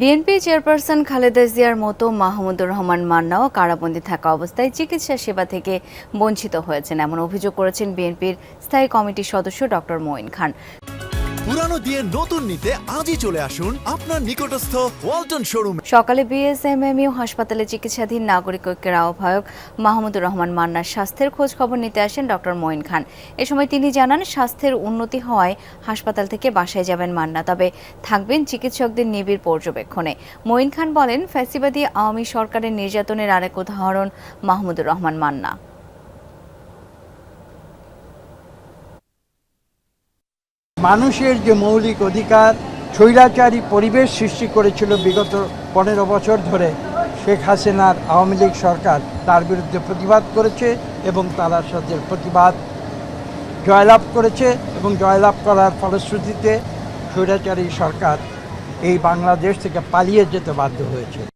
BNP chairperson Khaleda জিয়ার মতো মাহমুদুর রহমান মান্নাও কারাবন্দী থাকা অবস্থায় চিকিৎসা সেবা থেকে বঞ্চিত হয়েছেন, এমন অভিযোগ করেছেন বিএনপির স্থায়ী কমিটির সদস্য ডক্টর মঈন খান। পুরানো দিয়ে নতুন নিতে আজই চলে আসুন আপনার নিকটস্থ ওয়ালটন শোরুমে। সকালে বিএসএমএমইউ হাসপাতালে চিকিৎসাধীন নাগরিক ঐক্যের আহ্বায়ক মাহমুদুর রহমান মান্নার স্বাস্থ্যের খোঁজ খবর নিতে আসেন ডক্টর মঈন খান। এ সময় তিনি জানান, স্বাস্থ্যের উন্নতি হওয়ায় হাসপাতাল থেকে বাসায় যাবেন মান্না, তবে থাকবেন চিকিৎসকদের নিবিড় পর্যবেক্ষণে। মঈন খান বলেন, ফ্যাসিবাদী আওয়ামী সরকারের নির্যাতনের আরেক উদাহরণ মাহমুদুর রহমান মান্না। মানুষের যে মৌলিক অধিকার, স্বৈরাচারী পরিবেশ সৃষ্টি করেছিল বিগত পনেরো বছর ধরে, শেখ হাসিনার আওয়ামী লীগ সরকার তার বিরুদ্ধে প্রতিবাদ করেছে এবং তারা সাথে প্রতিবাদ জয়লাভ করেছে এবং জয়লাভ করার ফলশ্রুতিতে স্বৈরাচারী সরকার এই বাংলাদেশ থেকে পালিয়ে যেতে বাধ্য হয়েছে।